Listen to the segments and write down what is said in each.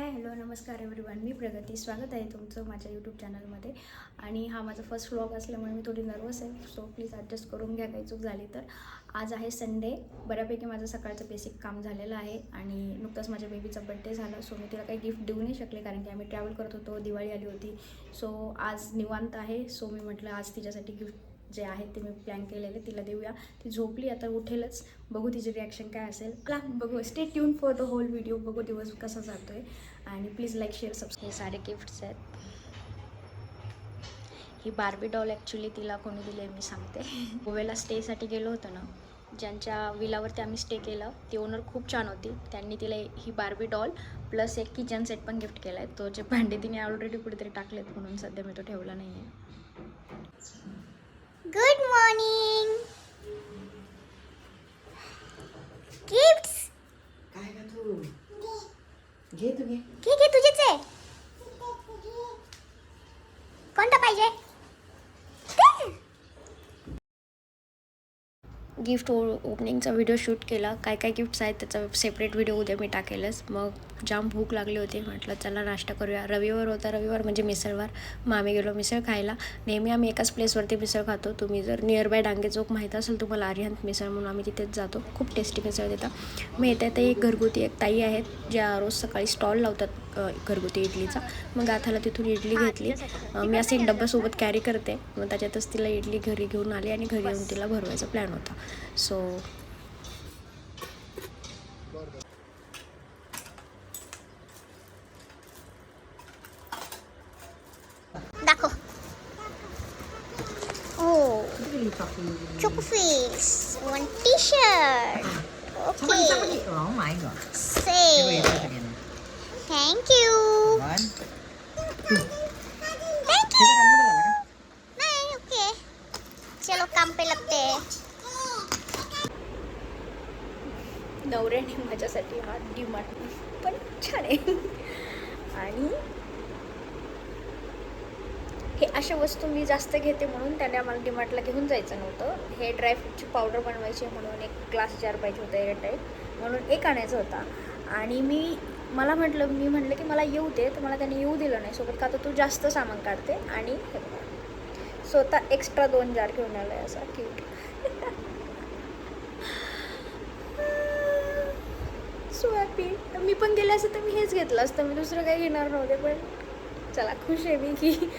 Hi hello नमस्कार everyone मी प्रगती. स्वागत आहे तुमचं माझ्या यूट्यूब चॅनलमध्ये आणि हा माझा फर्स्ट व्लॉग असल्यामुळे मी थोडी नर्वस आहे सो प्लीज ॲडजस्ट करून घ्या काही चूक झाली तर. आज आहे संडे बऱ्यापैकी माझं सकाळचं बेसिक काम झालेलं आहे आणि नुकताच माझ्या बेबीचा बड्डे झाला सो मी तिला काही गिफ्ट देऊ नाही शकले कारण की आम्ही ट्रॅव्हल करत होतो दिवाळी आली होती. सो आज निवांत आहे सो मी म्हटलं आज तिच्यासाठी गिफ्ट जे आहेत ते मी प्लॅन केलेले तिला देऊया. ती झोपली आता उठेलच. बघू तिची रिॲक्शन काय असेल. चला बघू. Stay tune for the whole video बघू दिवस कसा जातोय. आणि प्लीज लाईक शेअर सबस्क्राईब सारे गिफ्ट्स आहेत. ही बार्बी डॉल ॲक्च्युली तिला कोणी दिली मी सांगते. गोव्याला स्टेसाठी गेलो होतो ना ज्यांच्या विलावरती आम्ही स्टे केलं ती ओनर खूप छान होती. त्यांनी तिला ही बार्बी डॉल प्लस एक किचन सेट पण गिफ्ट केला आहे तो जे भांडे तिने ऑलरेडी कुठेतरी टाकलेत म्हणून सध्या मी तो ठेवला नाही आहे गुड मॉर्निंग गिफ्ट्स काय का तू? घे तू घे. घे घे तुझेच आहे. कोणता पाहिजे? गिफ्ट ओपनिंगचा व्हिडिओ शूट केला. काय काय गिफ्ट्स आहेत त्याचा सेपरेट व्हिडिओ उद्या मी टाकेलच. मग जाम भूक लागली होती. म्हटलं चला नाश्ता करूया. रविवार होता रविवार म्हणजे मिसळवार. मग आम्ही गेलो मिसळ खायला. नेहमी आम्ही एकाच प्लेसवरती मिसळ खातो. तुम्ही जर नियर बाय डांगे चौक माहीत असेल तुम्हाला आर्यंत मिसळ म्हणून आम्ही तिथेच जातो. खूप टेस्टी मिसळ देतात मग येते ते एक घरगुती एक ताई आहेत ज्या रोज सकाळी स्टॉल लावतात घरगुती इडलीचा. मग गाथाला तिथून इडली घेतली. मी असं एक डब्बासोबत कॅरी करते. मग त्याच्यातच तिला इडली घरी घेऊन आली आणि घरी येऊन तिला भरवायचा प्लॅन होता. So ओ गेली कापी choco fish one T shirt Somebody, okay somebody. Oh my god. Say Here we go again. Thank you One. Thank हे यू जरा मोठं झालं का? नाही ओके चलो काम पे लगते हैं नवऱ्याने माझ्यासाठी हा डिमार्ट पण छान आहे आणि हे अशा वस्तू मी जास्त घेते म्हणून त्याने आम्हाला डिमार्टला घेऊन जायचं नव्हतं. हे ड्रायफ्रूटची पावडर बनवायची आहे म्हणून एक ग्लास जार पाहिजे होता एअरटाईट म्हणून एक आणायचा होता. आणि मी मला म्हटलं मी म्हटलं की मला येऊ दे तर मला त्याने येऊ दिलं नाही. सोबत का तर तू जास्त सामान काढते आणि स्वतः एक्स्ट्रा दोन जार घेऊन आलं आहे असा क्यूट सो हॅपी मी पण गेले असं तर मी हेच घेतलं असतं. मी दुसरं काही घेणार नव्हते पण चला खुश आहे मी की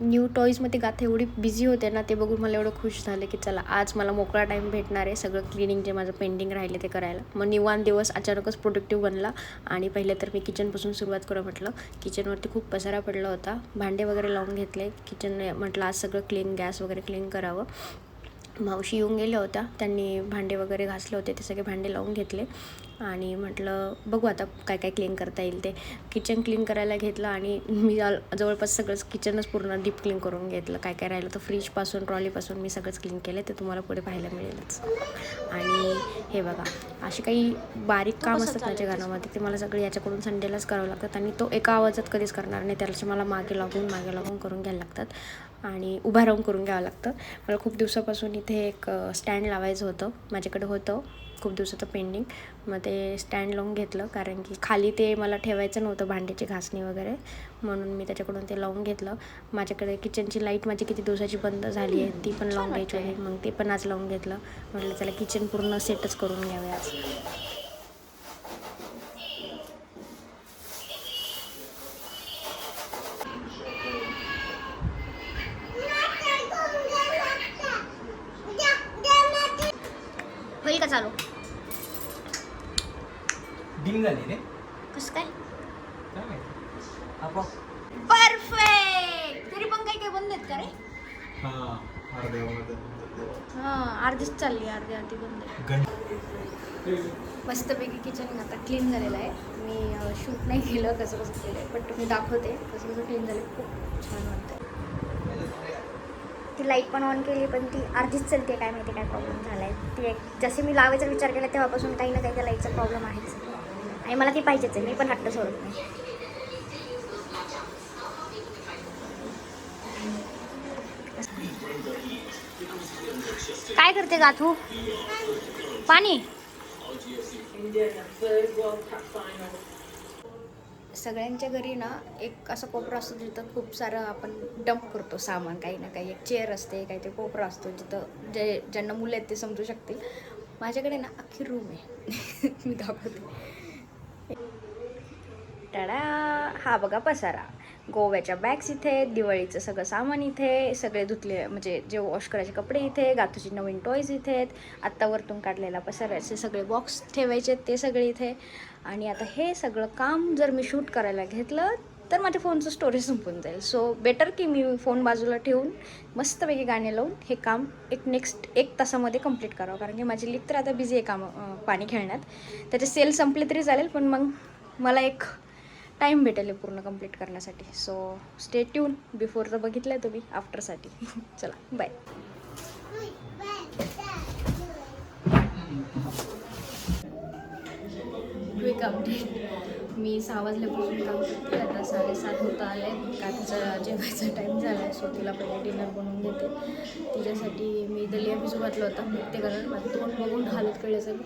न्यू टॉईजमध्ये गाथा एवढी बिझी होते ना ते बघून मला एवढं खुश झालं की चला आज मला मोकळा टाईम भेटणार आहे. सगळं क्लिनिंग जे माझं पेंडिंग राहिले ते करायला. मग निवान दिवस अचानकच प्रोडक्टिव्ह बनला आणि पहिले तर मी किचनपासून सुरुवात करू म्हटलं. किचनवरती खूप पसारा पडला होता. भांडे वगैरे लावून घेतले. किचन म्हटलं आज सगळं क्लीन गॅस वगैरे क्लीन करावं. मावशी येऊन गेल्या होत्या. त्यांनी भांडे वगैरे घासले होते. ते सगळे भांडे लावून घेतले. आणि म्हटलं बघू आता काय काय क्लीन करता येईल ते. किचन क्लीन करायला घेतलं आणि मी जवळपास सगळंच किचनच पूर्ण डीप क्लीन करून घेतलं. काय काय राहिलं तर फ्रीजपासून ट्रॉलीपासून मी सगळंच क्लीन केलं. ते तुम्हाला पुढे पाहायला मिळेलच. आणि हे बघा असे काही बारीक काम असतात माझ्या घरामध्ये. ते मला सगळे याच्याकडून संडेलाच करावं लागतात आणि तो एका आवाजात कधीच करणार नाही. त्याला मला मागे लागून मागे लागून करून घ्यायला लागतात. आणि उभा राहून करून घ्यावं लागतं. मला खूप दिवसापासून इथे एक स्टँड लावायचं होतं. माझ्याकडे होतं. खूप दिवसाचं पेंडिंग मग ते स्टँड लावून घेतलं कारण की खाली ते मला ठेवायचं नव्हतं भांड्याची घासणी वगैरे. म्हणून मी त्याच्याकडून ते लावून घेतलं. माझ्याकडे किचनची लाइट माझी किती दिवसाची बंद झाली आहे ती पण लावून घ्यायची होती मग ते पण आज लावून घेतलं. म्हटलं त्याला किचन पूर्ण सेटच करून घ्यावे आज. चालू. डिम झाली रे. कसं काय? काय माहिती. परफेक्ट तरी पण काही काही बंद आहेत का रे? हा हां अर्धीच चालली अर्धी अर्धी बंद मस्तपैकी किचन आता क्लीन झालेलं आहे. मी शूट नाही केलं कसं कसं केलं आहे पण तुम्ही दाखवते कसं कसं क्लीन झालं खूप छान वाटतं ती लाइट पण ऑन केली पण ती अर्धीच चालते काय माहिती काय प्रॉब्लेम झाला आहे ती एक जसे मी लावायचा विचार केला तेव्हापासून काही ना काही त्या लाईटचा प्रॉब्लेम आहेच. आणि मला ती पाहिजेच आहे मी पण हट्ट सोडत नाही. काय करते गाथू पाणी? सगळ्यांच्या घरी ना एक असा कोपरा असतो जिथं खूप सारं आपण डंप करतो सामान काही ना काही. एक चेअर असते काही ते कोपरा असतो जिथं जे ज्यांना मुलं आहेत ते समजू शकतील. माझ्याकडे ना अख्खी रूम आहे. मी दाखवते. टाडा! हा बघा पसारा. गोव्याच्या बॅग्स इथे दिवाळीचं सगळं सामान इथे सगळे धुतले म्हणजे जे वॉश करायचे कपडे इथे गातूची नवीन टॉयज इथे आहेत. आत्ता वरतून काढलेला पसरायचे सगळे बॉक्स ठेवायचे ते सगळे इथे. आणि आता हे सगळं काम जर मी शूट करायला घेतलं तर माझ्या फोनचं स्टोरेज संपून जाईल. सो बेटर की मी फोन बाजूला ठेवून मस्तपैकी गाणे लावून हे काम एक नेक्स्ट एक तासामध्ये कंप्लीट करावं. कारण की माझी लिक तर आता बिझी आहे काम पाणी खेळण्यात. त्याचे सेल संपले तरी चालेल पण मग मला एक टाईम भेटेल हे पूर्ण कंप्लीट करण्यासाठी. सो स्टे ट्यून बिफोर तर बघितलं आहे तुम्ही आफ्टरसाठी चला बाय क्विक अपडेट मी सहा वाजल्यापासून काम करते आता साडेसात होता आले. काकीचा जेवायचा टाईम झाला आहे सो तिला पहिले डिनर बनवून घेते तिच्यासाठी मी दलिया भिजू घातला होता. ते कारण माझं तोंड बघून हालत कळल्याचं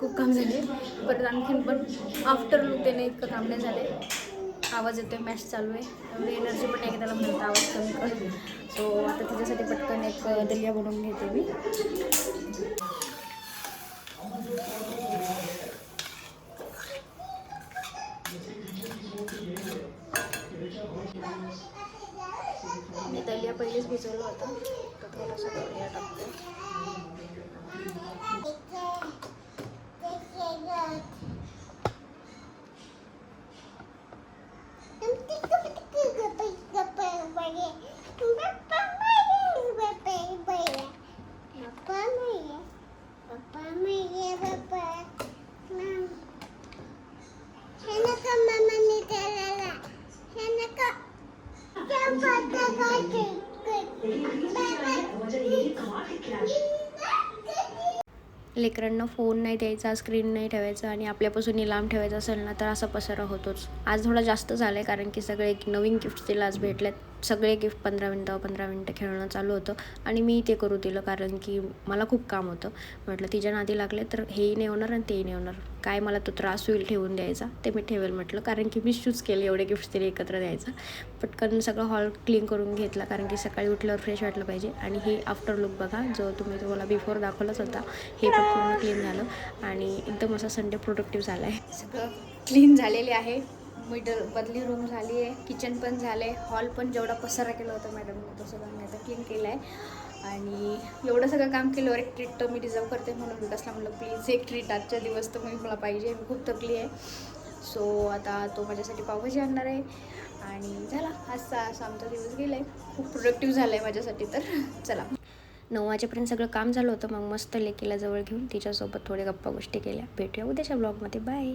खूप काम झाले. परत आणखीन पण आफ्टर लुक त्याने इतकं काम नाही झाले. आवाज येतोय मॅच चालू आहे. त्यामुळे एनर्जी पण नाही त्याला म्हणतात आवाज कमी कर. सो आता तिच्यासाठी पटकन एक दलिया बनवून घेते मी. मी दलिया पहिलेच भिजवलं होतं तर थोडासा दलिया टाकते. लेकरांना फोन नाही द्यायचा स्क्रीन नाही ठेवायचा आणि आपल्यापासून लांब ठेवायचा असेल ना तर असा पसारा होतोच. आज थोडा जास्त झाला आहे कारण की सगळे एक नवीन गिफ्ट तिला आज भेटलेत. सगळे गिफ्ट पंधरा मिनटं पंधरा मिनटं खेळणं चालू होतं आणि मी ते करू दिलं कारण की मला खूप काम होतं. म्हटलं तिच्या नादी लागले तर हेही नाही होणार आणि तेही नाही होणार. काय मला तो त्रास होईल ठेवून द्यायचा ते मी ठेवेल म्हटलं. कारण की मी शूज केले एवढे गिफ्ट तरी एकत्र द्यायचा. पटकन सगळं हॉल क्लीन करून घेतला कारण की सकाळी उठल्यावर फ्रेश वाटलं पाहिजे. आणि हे आफ्टर लुक बघा जो तुम्ही तुम्हाला बिफोर दाखवलाच होता हे पण पूर्ण क्लीन झालं. आणि एकदम असा संडे प्रोडक्टिव्ह झाला आहे सगळं क्लीन झालेले आहे. मिडल बदली रूम झाली आहे. किचन पण झालं आहे हॉल पण जेवढा पसारा केला होता मॅडमने तो सगळं मी आता क्लीन केला आहे आणि एवढं सगळं काम केल्यावर एक ट्रीट तर मी डिझर्व करते म्हणून विकासला म्हणलं प्लीज एक ट्रीट आजच्या दिवस तर मी मला पाहिजे. मी खूप थकली आहे. सो आता तो माझ्यासाठी पावभाजी आणणार आहे. आणि झाला. आजचा असा आमचा दिवस गेला आहे खूप प्रोडक्टिव्ह झाला आहे माझ्यासाठी तर. चला. नऊ वाजेपर्यंत सगळं काम झालं होतं. मग मस्त लेकीला जवळ घेऊन तिच्यासोबत थोडे गप्पा गोष्टी केल्या. भेटूया उद्याच्या ब्लॉगमध्ये बाय